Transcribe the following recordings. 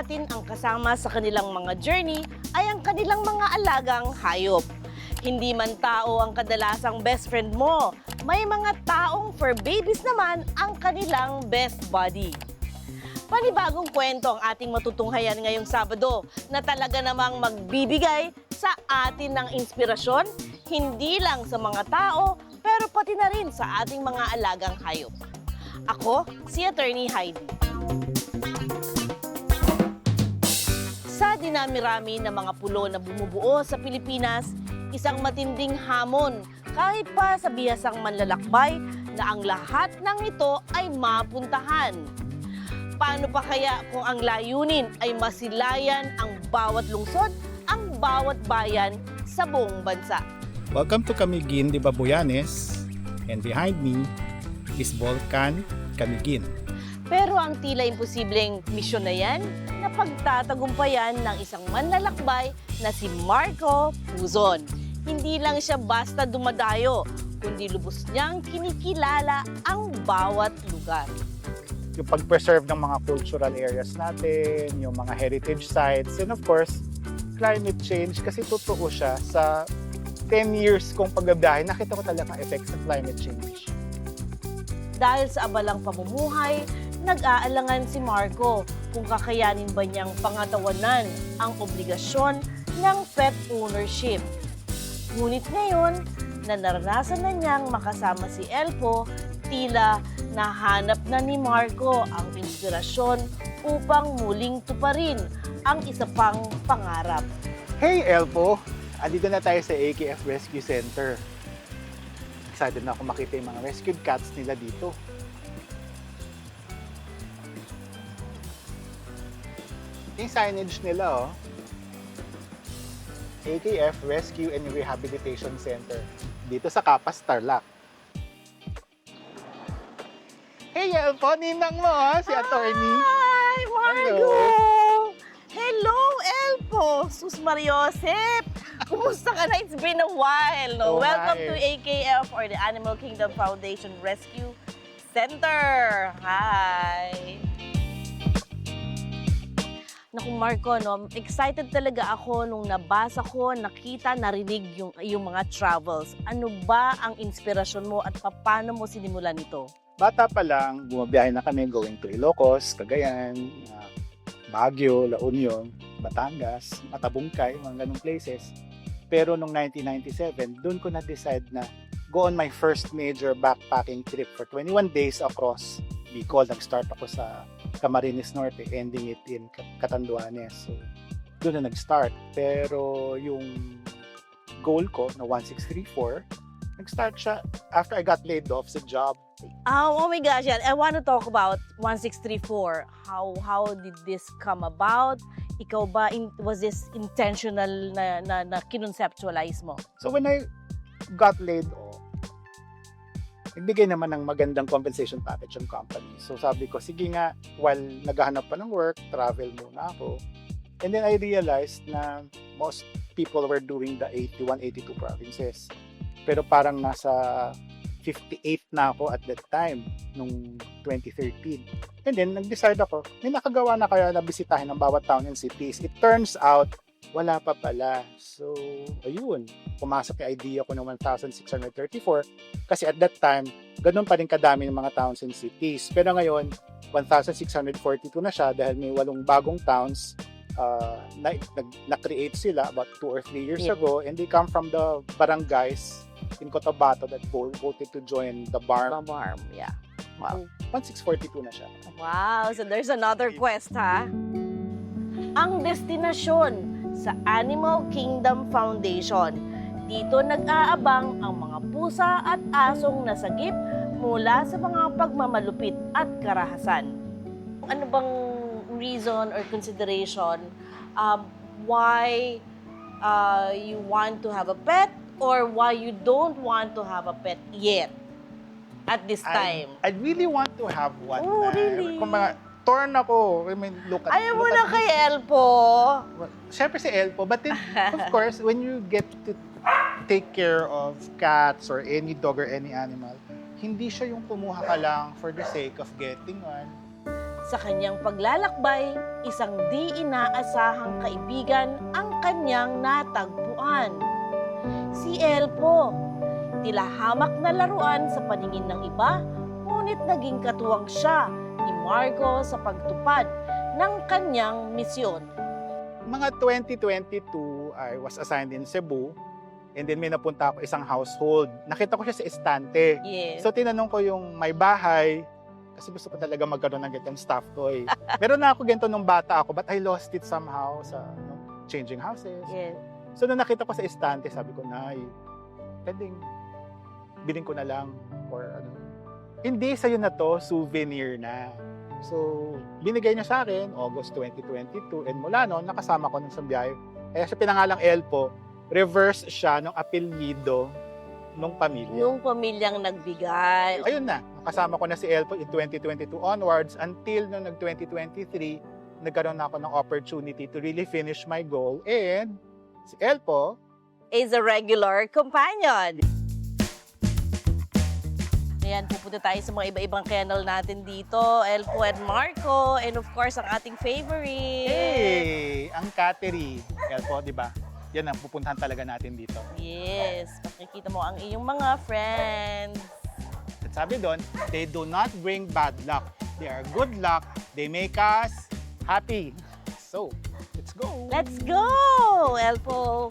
natin ang kasama sa kanilang mga journey ay ang kanilang mga alagang hayop. Hindi man tao ang kadalasang best friend mo, may mga taong fur babies naman ang kanilang best buddy. Panibagong kwento ang ating matutunghayan ngayong Sabado na talaga namang magbibigay sa atin ng inspirasyon, hindi lang sa mga tao, pero pati na rin sa ating mga alagang hayop. Ako, si Attorney Heidi. Dinami-rami ng mga pulo na bumubuo sa Pilipinas, isang matinding hamon kahit pa sa bihasang manlalakbay na ang lahat ng ito ay mapuntahan. Paano pa kaya kung ang layunin ay masilayan ang bawat lungsod, ang bawat bayan sa buong bansa? Welcome to Camiguin de Babuyanes and behind me is Volcan Camiguin. Pero ang tila imposibleng misyon na yan na pagtatagumpayan ng isang manlalakbay na si Marco Puzon. Hindi lang siya basta dumadayo, kundi lubos niyang kinikilala ang bawat lugar. Yung pag-preserve ng mga cultural areas natin, yung mga heritage sites, and of course, climate change kasi totoo siya sa 10 years kong pagbabiyahe, nakita ko talaga ang effects ng climate change. Dahil sa abalang pamumuhay, nag-aalangan si Marco kung kakayanin ba niyang pangatawanan ang obligasyon ng pet ownership. Ngunit ngayon, na naranasan na niyang makasama si Elpo, tila nahanap na ni Marco ang inspirasyon upang muling tuparin ang isa pang pangarap. Hey Elpo! Andito na tayo sa AKF Rescue Center. Excited na ako makita yung mga rescued cats nila dito. Yung signage nila, oh. AKF Rescue and Rehabilitation Center. Dito sa Kapas, Tarlac. Hey, Elpo! Ninang mo, ah, si attorney. Hi, Margo! Hello. Hello, Elpo! Sus Mariosep! Kumusta ka na? It's been a while. No? Oh, Welcome hi. to AKF or the Animal Kingdom Foundation Rescue Center. Hi! Naku Marco, no, excited talaga ako nung nabasa ko, nakita, narinig yung, yung mga travels. Ano ba ang inspirasyon mo at paano mo sinimulan ito? Bata pa lang, bumabiyahe na kami going to Ilocos, Cagayan, Baguio, La Union, Batangas, Matabungkay, mga ganong places. Pero nung 1997, doon ko na-decide na go on my first major backpacking trip for 21 days across Bicol. Nag-start ako sa Camarines Norte, ending it in Catanduanes. So, doon na nag-start. Pero yung goal ko na 1634, nag-start siya after I got laid off sa job Oh, oh my gosh. I want to talk about 1634. How how did this come about? Ikaw ba, in, was this intentional na, na, na kinonceptualize mo? So when I got laid nagbigay naman ng magandang compensation package yung company. So sabi ko, sige nga, while naghahanap pa ng work, travel muna ako. And then I realized na most people were doing the 81, 82 provinces. Pero parang nasa 58 na ako at that time, nung 2013. And then, nag-decide ako, may nakagawa na kaya na bisitahin ng bawat town and cities. It turns out, wala pa pala. So, ayun, pumasok yung idea ko ng 1,634 kasi at that time, ganun pa rin kadami ng mga towns and cities. Pero ngayon, 1,642 na siya dahil may walong bagong towns uh, na, nag- na-create sila about 2 or 3 years Yeah. ago and they come from the barangays in Cotabato that vo- voted to join the BARM. Mamarm, yeah. Wow. 1,642 na siya. Wow, so there's another quest, ha? Ang destinasyon sa Animal Kingdom Foundation. Dito nag-aabang ang mga pusa at asong nasagip mula sa mga pagmamalupit at karahasan. Ano bang reason or consideration um, why uh, you want to have a pet or why you don't want to have a pet yet at this time? I, I really want to have one. Oh, na- really? Kung mga torn ako, I mean, look at Ayaw mo na at kay. Elpo. Well, Siyempre si Elpo, but then, of course, when you get to take care of cats or any dog or any animal, hindi siya yung kumuha ka lang for the sake of getting one. Sa kanyang paglalakbay, isang di inaasahang kaibigan ang kanyang natagpuan. Si Elpo, tila hamak na laruan sa paningin ng iba, ngunit naging katuwang siya ni Marco sa pagtupad ng kanyang misyon. Mga 2022, I was assigned in Cebu. And then may napunta ako isang household. Nakita ko siya sa estante. Yes. So tinanong ko yung may bahay, kasi gusto ko talaga magkaroon ng ganitong stuffed toy. Meron na ako ganito nung bata ako, but I lost it somehow sa ano, changing houses. yes. So nung nakita ko sa estante, sabi ko, Nay, pwedeng bilhin ko na lang or ano. Hindi sa'yo na to, souvenir na. So, binigay niya sa akin, August 2022, and mula noon, nakasama ko nun sa biyahe. Kaya siya pinangalang Elpo, reverse siya ng apelyido nung pamilya. Yung pamilyang nagbigay. Ayun na, kasama ko na si Elpo in 2022 onwards until nung nag-2023, nagkaroon na ako ng opportunity to really finish my goal. And si Elpo, is a regular companion. Ayan, pupunta tayo sa mga iba-ibang kennel natin dito. Elpo and Marco. And of course, ang ating favorite. hey, ang Cattery. Elpo, di ba? Yan ang pupuntahan talaga natin dito. Yes, makikita mo ang iyong mga friends. At sabi doon, they do not bring bad luck. They are good luck. They make us happy. So, let's go. Let's go! Elpo,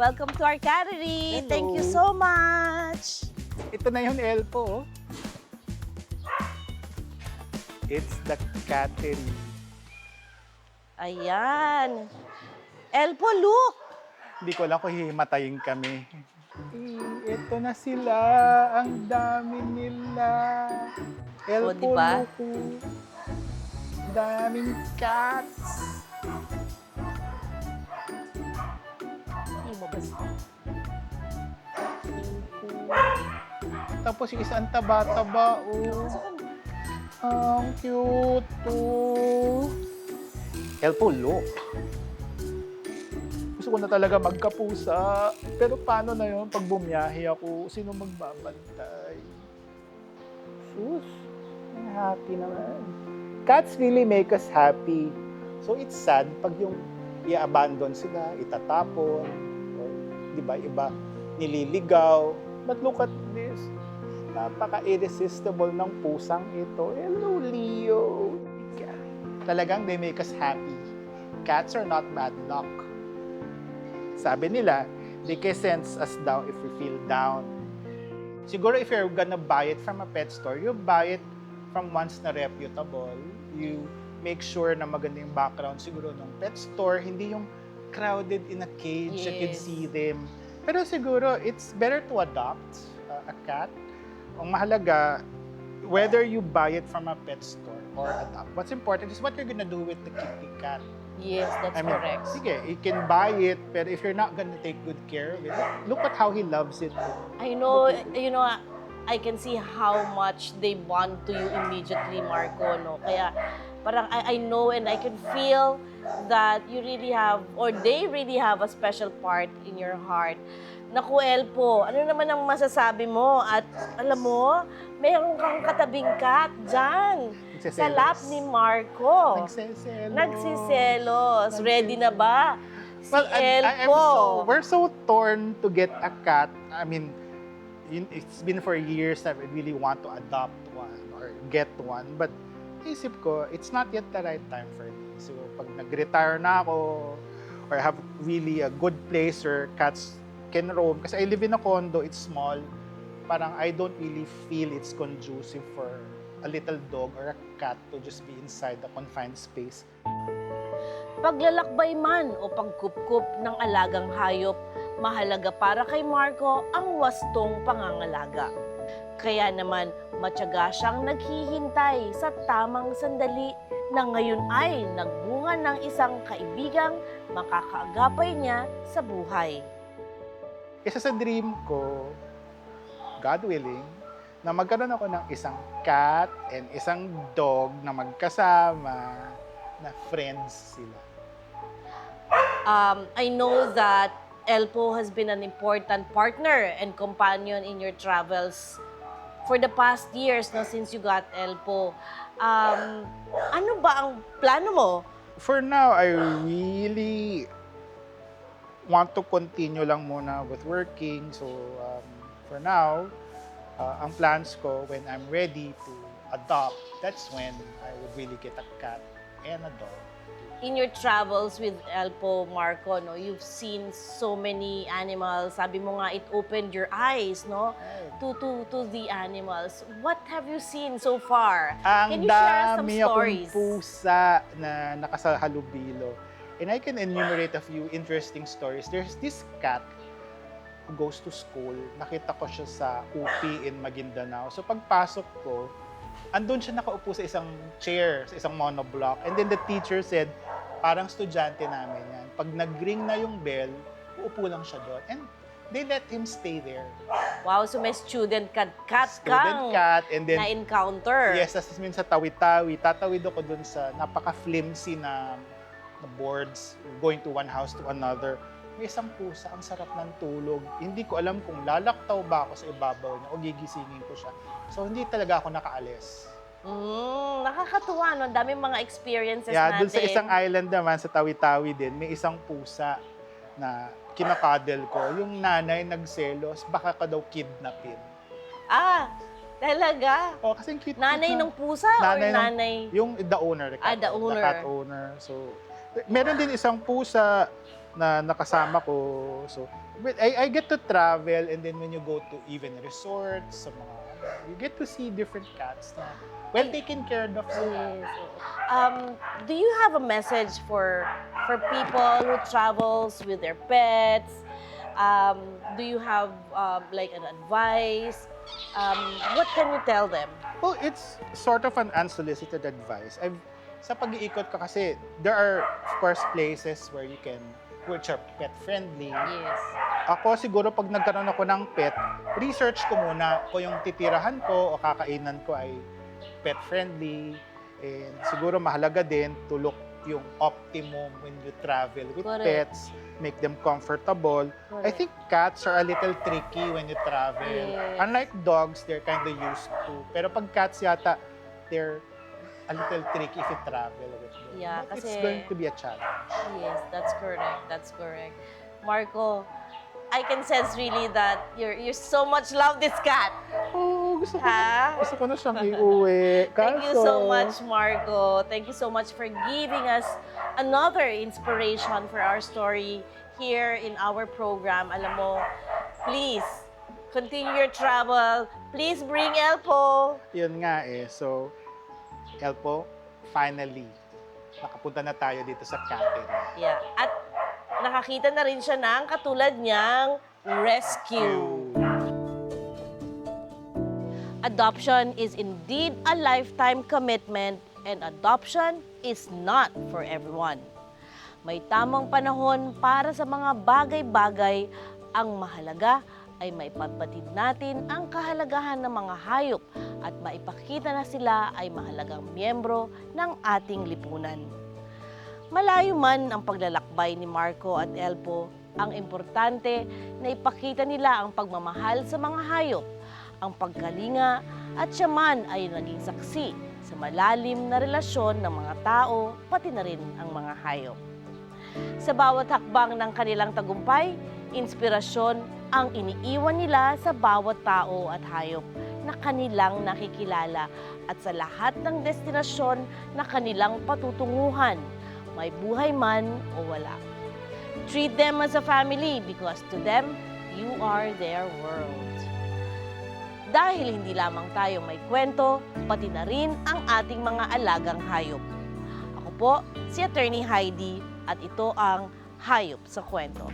welcome to our. Hello. Thank you so much. Ito na yung Elpo. oh. It's the Cattery. Ayan. Elpo, look! Hindi ko lang kung hihimatayin kami. Eh, ito na sila. Ang dami nila. El O, di ba? Poloco. Daming cats. Hindi mo basta. Tapos yung isang taba-taba. Oh. Ang cute. Oh. El Polo. Gusto ko na talaga magkapusa. Pero paano na yun pag bumiyahe ako? Sino magbabantay? Sus. Ang happy naman. Cats really make us happy. So it's sad pag yung i-abandon sila, itatapon, or di ba, iba nililigaw. But look at this. Napaka-irresistible ng pusang ito. Hello, Leo. Talagang they make us happy. Cats are not bad luck. Sabi nila, they can sense us down if we feel down. Siguro if you're gonna buy it from a pet store, you buy it from ones na reputable. You make sure na maganda yung background siguro ng pet store, hindi yung crowded in a cage, you can Yes. see them. Pero siguro, it's better to adopt uh, a cat. Ang mahalaga, whether you buy it from a pet store or adopt, what's important is what you're gonna do with the kitty cat. Yes, that's I mean, correct. sige, you can buy it, but if you're not gonna take good care of it, look at how he loves it. I know, you know, I can see how much they bond to you immediately, Marco, no? Kaya parang I, I know and I can feel that you really have, or they really have a special part in your heart. Naku, Elpo, ano naman ang masasabi mo? At alam mo, meron kang katabing cat dyan sa lap ni Marco. Nagsiselos. Nagsiselos. Ready na ba? Si Well, I, I, Elpo. so, we're so torn to get a cat. I mean, it's been for years that we really want to adopt one or get one. But isip ko, it's not yet the right time for me. So, pag nag-retire na ako, or have really a good place where cats can roam, kasi I live in a condo, it's small, parang I don't really feel it's conducive for a little dog or a cat to just be inside the confined space. Paglalakbay man o pagkupkup ng alagang hayop, mahalaga para kay Marco ang wastong pangangalaga. Kaya naman, matyaga siyang naghihintay sa tamang sandali na ngayon ay nagbunga ng isang kaibigang makakaagapay niya sa buhay. Isa sa dream ko, God willing, na magkaroon ako ng isang cat and isang dog na magkasama na friends sila. Um, I know that Elpo has been an important partner and companion in your travels for the past years, no, since you got Elpo, um, ano ba ang plano mo? For now, I really want to continue lang muna with working. So, um, for now, uh, ang plans ko, when I'm ready to adopt, that's when I would really get a cat and a dog. In your travels with Elpo, Marco, no, you've seen so many animals. Sabi mo nga, it opened your eyes, no? to to to the animals. What have you seen so far? Can Ang you share some dami akong stories? pusa na nakasahalubilo. And I can enumerate a few interesting stories. There's this cat who goes to school. Nakita ko siya sa UP in Maguindanao. So pagpasok ko, andun siya nakaupo sa isang chair, sa isang monoblock. And then the teacher said, parang estudyante namin yan. Pag nag-ring na yung bell, uupo lang siya doon. And they let him stay there. Wow, so may student cat cat Student kang cat. And then na-encounter. Yes, as min sa tawi-tawi, tatawid ako dun sa napaka-flimsy na, na boards, going to one house to another. May isang pusa, ang sarap ng tulog. Hindi ko alam kung lalaktaw ba ako sa ibabaw niya o gigisingin ko siya. So, hindi talaga ako nakaalis. Mm, nakakatuwa, no? Daming mga experiences Yeah, natin. dun sa isang island naman, sa tawi-tawi din, may isang pusa na kinakadel ko. Yung nanay nagselos, baka ka daw kidnapin. Ah, talaga? Oh, kasi cute Nanay na. ng pusa Nanay or ng- nanay? Yung the owner, the cat, Ah, the owner. cat owner. So, meron din isang pusa na nakasama ko. So, I, I get to travel and then when you go to even resorts, sa mga, you get to see different cats na well taken care of. Yes. Um, do you have a message for for people who travels with their pets? Um, do you have um, like an advice? Um, what can you tell them? Well, it's sort of an unsolicited advice. I've, sa pag-iikot ka kasi, there are, of course, places where you can, which are pet-friendly. Yes. Ako siguro pag nagkaroon ako ng pet, research ko muna kung yung titirahan ko o kakainan ko ay pet friendly. And siguro mahalaga din to look yung optimum when you travel with Correct. pets, make them comfortable. I Correct. think cats are a little tricky when you travel. Yes. Unlike dogs, they're kind of used to. Pero pag cats yata, they're a little tricky if you travel with them. Yeah, But it's kasi- going to be a challenge. Yes, that's correct. That's correct. Marco, I can sense really that you're you so much love this cat. Oh, gusto ko, Ha? gusto ko na siyang iuwi. Thank you so Kaso- much, Marco. Thank you so much for giving us another inspiration for our story here in our program. Alam mo, please, continue your travel. Please bring Elpo. Yun nga eh. So, Elpo, finally, nakapunta na tayo dito sa Catin. Yeah. At nakakita na rin siya ng katulad niyang rescue. Adoption is indeed a lifetime commitment and adoption is not for everyone. May tamang panahon para sa mga bagay-bagay. Ang mahalaga ay maipagbatid natin ang kahalagahan ng mga hayop at maipakita na sila ay mahalagang miyembro ng ating lipunan. Malayo man ang paglalakbay ni Marco at Elpo, ang importante na ipakita nila ang pagmamahal sa mga hayop, ang pagkalinga at siya man ay naging saksi sa malalim na relasyon ng mga tao pati na rin ang mga hayop. Sa bawat hakbang ng kanilang tagumpay, inspirasyon ang iniiwan nila sa bawat tao at hayop na kanilang nakikilala at sa lahat ng destinasyon na kanilang patutunguhan, may buhay man o wala. Treat them as a family because to them, you are their world. Dahil hindi lamang tayo may kwento, pati na rin ang ating mga alagang hayop. Ako po, si Attorney Heidi at ito ang Hayop sa Kwento.